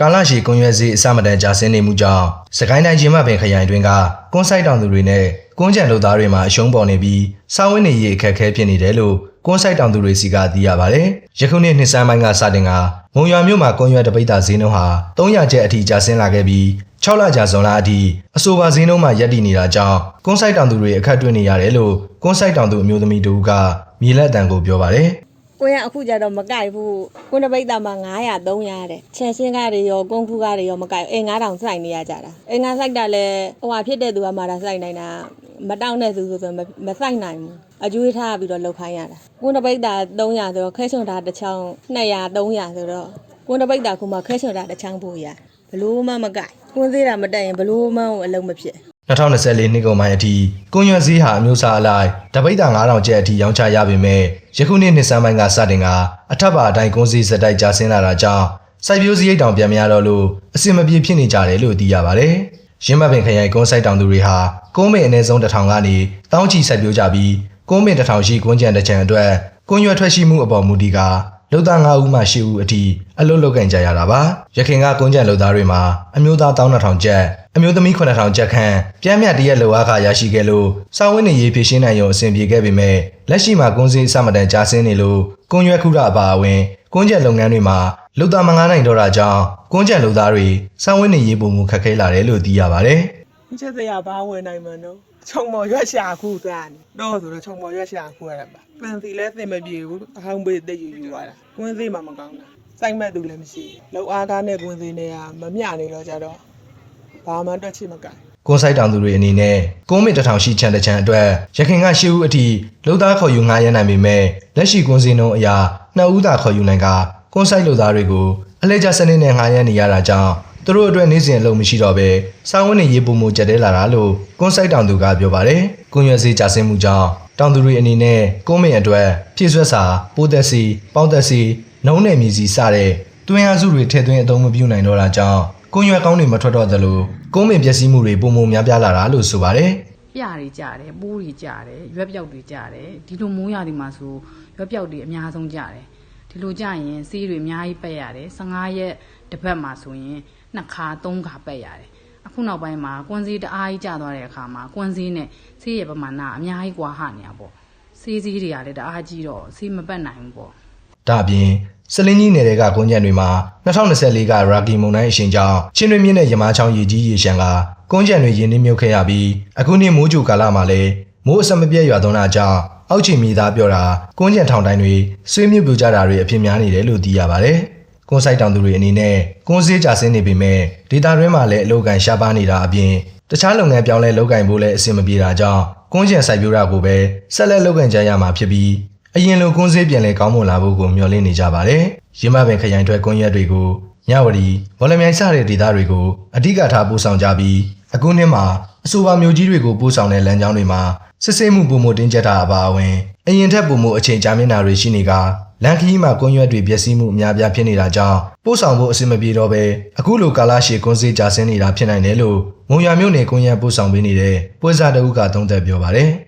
ကာလရှည်ကွန်ရွက်စည်းအစမတန်ကြာဆင်းနေမှုကြောင့်စကိုင်းတိုင်းချင်းမပင်ခရိုင်တွင်ကကွန်ဆိုင်တောင်သူတွေနဲ့ကွန်ကြံလူသားတွေမှာအရှုံးပေါ်နေပြီးစာဝတ်နေရေးအခက်အခဲဖြစ်နေတယ်လို့ကွန်ဆိုင်တောင်သူတွေစီကသိရပါတယ်။ယခုနှစ်နှစ်ဆန်းပိုင်းကစတင်ကမုံရွာမြို့မှာကွန်ရွက်တပိတ်တာဈေးနှုန်းဟာ300ကျပ်အထိကျဆင်းလာခဲ့ပြီး6လကြာဇွန်လအထိအဆိုပါဈေးနှုန်းမှာရပ်တည်နေတာကြောင့်ကွန်ဆိုင်တောင်သူတွေအခက်တွေ့နေရတယ်လို့ကွန်ဆိုင်တောင်သူအမျိုးသမီးတို့ကမြေလက်တံကိုပြောပါတယ်။ ကိုရအခုကြတော့မကြိုက်ဘူးကိုနပိတ်တာမှာ900 300တဲ့ချန်ရှင်းကားတွေရောကုန်းဖူးကားတွေရောမကြိုက်ဘူးအိမ်9000စိုက်နေရကြတာအိမ်ကစိုက်တာလဲဟိုဟာဖြစ်တဲ့သူကမှတာစိုက်နိုင်တာမတောင်းတဲ့သူဆိုဆိုမမစိုက်နိုင်ဘူးအကျွေးထားပြီးတော့လှုပ်ခိုင်းရတာကိုနပိတ်တာ300ဆိုတော့ခဲချုံတာတစ်ချောင်း200 300ဆိုတော့ကိုနပိတ်တာခုမှခဲချုံတာတစ်ချောင်းဖို့ရဘလို့မှမကြိုက်ကွင်းသေးတာမတက်ရင်ဘလို့မှအလုံးမဖြစ် 2024နှစ်ကုန်ပိုင်းအထိကွန်ရွက်စည်းဟာအမျိုးအစားအလိုက်တပိတ်တာ9000ကျပ်အထိရောင်းချရပေမဲ့ယခုနှစ်နှစ်ဆန်းပိုင်းကစတင်ကအထက်ပါအတိုင်းကွန်စည်းစက်တိုက်ကျဆင်းလာတာကြောင့်စိုက်ပျိုးစည်းရိတ်တောင်ပြန်မရတော့လို့အဆင်မပြေဖြစ်နေကြတယ်လို့သိရပါတယ်။ရင်းမပင်ခရိုင်ကွန်ဆိုင်တောင်သူတွေဟာကုန်းမင်အနည်းဆုံးတစ်ထောင်ကနေတောင်းချီစိုက်ပျိုးကြပြီးကုန်းမင်တစ်ထောင်ရှိကွန်းကြံတစ်ချံအတွက်ကွန်ရွက်ထွက်ရှိမှုအပေါ်မူတည်ကာ လုံသား9ဦးမှ10ဦးအထိအလုပ်လုပ်ကင်ကြရတာပါရခင်ကကွန်းကြံလုံသားတွေမှာအမျိုးသား12000ကျပ်အမျိုးသမီး9000ကျပ်ခန့်ပြန်မြတ်တရက်လောအားခရရှိခဲ့လို့စောင်းဝင်းနေရေးဖြစ်ရှင်းနိုင်ရုံအဆင်ပြေခဲ့ပေမဲ့လက်ရှိမှာကွန်းစည်းအစမတန်ကြားဆင်းနေလို့ကွန်းရွက်ခုရအပါအဝင်ကွန်းကြံလုပ်ငန်းတွေမှာလုံသားမငားနိုင်တော့တာကြောင့်ကွန်းကြံလုံသားတွေစောင်းဝင်းနေရေးပုံမှုခက်ခဲလာတယ်လို့သိရပါတယ်ချက်စရာဘာဝင်နိုင်မလို့ ခြုံမော်ရွက်ရှာခုသားနေတော့ဆိုတော့ခြုံမော်ရွက်ရှာခုရတာပါပန်စီလဲသင်မပြေဘူးအဟောင်းပေးတိတ်ယူယူသွားတာကွင်းသေးမှမကောင်းတာစိုက်မဲ့သူလည်းမရှိလောက်အားကားနဲ့ကွင်းသေးနဲ့ကမမျှနေတော့ကြတော့ဘာမှတွက်ချင်မကကွန်ဆိုင်တောင်သူတွေအနေနဲ့ကုန်းမင်တစ်ထောင်ရှိချန်တစ်ချန်အတွက်ရခင်ကရှိဦးအထိလုံသားခေါ်ယူငှားရမ်းနိုင်ပေမဲ့လက်ရှိကွန်စင်းနှုန်းအရာနှစ်ဦးသာခေါ်ယူနိုင်ကကွန်ဆိုင်လုံသားတွေကိုအလဲကျစနစ်နဲ့ငှားရမ်းနေရတာကြောင့် သူတို့အတွက်နေ့စဉ်အလုပ်မရှိတော့ဘဲစောင်းဝင်းနေရေးပုံမှုကြက်တဲလာတာလို့ကွန်ဆိုင်တောင်သူကပြောပါတယ်။ကွန်ရွက်စေးကြဆင်းမှုကြောင့်တောင်သူတွေအနေနဲ့ကုန်းမင်အတွက်ဖြည့်ဆွက်စာပိုးသက်စီပေါင်းသက်စီနှုံးနယ်မြည်စီစတဲ့တွင်းအားစုတွေထည့်သွင်းအသုံးမပြုနိုင်တော့တာကြောင့်ကွန်ရွက်ကောင်းတွေမထွက်တော့သလိုကုန်းမင်ပျက်စီးမှုတွေပုံမှုများပြားလာတာလို့ဆိုပါတယ်။ပြတွေကြတယ်ပိုးတွေကြတယ်ရွက်ပြောက်တွေကြတယ်ဒီလိုမိုးရသည်မှာဆိုရွက်ပြောက်တွေအများဆုံးကြတယ် ဒီလိုကြရင်ဆေးတွေအများကြီးပက်ရတယ်15ရက်တစ်ပတ်မှာဆိုရင်နှစ်ခါသုံးခါပက်ရတယ်အခုနောက်ပိုင်းမှာကွန်စည်းတအားကြီးကျသွားတဲ့အခါမှာကွန်စည်းနဲ့ဆေးရပမာဏအများကြီးကွာဟနေတာပေါ့ဆေးစည်းတွေကလည်းတအားကြီးတော့ဆေးမပက်နိုင်ဘူးပေါ့ဒါအပြင်စလင်းကြီးနယ်တွေကကွန်ကြံတွေမှာ2024ကရာဂီမုန်တိုင်းအရှင်ကြောင့်ချင်းတွင်မြင့်တဲ့ရမားချောင်းရေကြီးရေရှမ်းကကွန်ကြံတွေရင်းနှီးမြုပ်ခဲ့ရပြီးအခုနှစ်မိုးကြိုကာလမှာလည်းမိုးအဆက်မပြတ်ရွာသွန်းတာကြောင့် အောက်ခြေမြေသားပြောတာကွန်ကြံထောင်တိုင်းတွေဆွေးမြုပ်ပြကြတာတွေအဖြစ်များနေတယ်လို့သိရပါတယ်။ကွန်ဆိုင်တောင်သူတွေအနေနဲ့ကွန်စည်းကြဆင်းနေပေမဲ့ဒေတာတွင်းမှာလည်းအလုပ်ကန်ရှားပါနေတာအပြင်တခြားလုပ်ငန်းပြောင်းလဲလုပ်ကင်ဖို့လည်းအဆင်မပြေတာကြောင့်ကွန်ကြံစိုက်ပျိုးတာကိုပဲဆက်လက်လုပ်ကင်ကြရမှာဖြစ်ပြီးအရင်လိုကွန်းစေးပြန်လဲကောင်းမွန်လာဖို့ကိုမျှော်လင့်နေကြပါတယ်။ရင်းမပင်ခရိုင်ထွက်ကွန်းရက်တွေကိုညဝတီဝလမြိုင်စတဲ့ဒေသတွေကိုအဓိကထားပို့ဆောင်ကြပြီးအခုနှစ်မှာအဆိုပါမျိုးကြီးတွေကိုပို့ဆောင်တဲ့လမ်းကြောင်းတွေမှာ စစ်ဆေးမှုပုံမတင်းကျပ်တာအပါအဝင်အရင်ထက်ပုံမအချိန်ကြာမြင့်တာတွေရှိနေကလန်ခီးမှာကွန်းရွက်တွေပျက်စီးမှုအများပြားဖြစ်နေတာကြောင့်ပို့ဆောင်ဖို့အဆင်မပြေတော့ပဲအခုလိုကာလရှည်ကွန်းစေးကြာဆင်းနေတာဖြစ်နိုင်တယ်လို့မုံရမြို့နယ်ကွန်းရက်ပို့ဆောင်ပေးနေတဲ့ပွဲစားတအုပ်ကသုံးသပ်ပြောပါတယ်။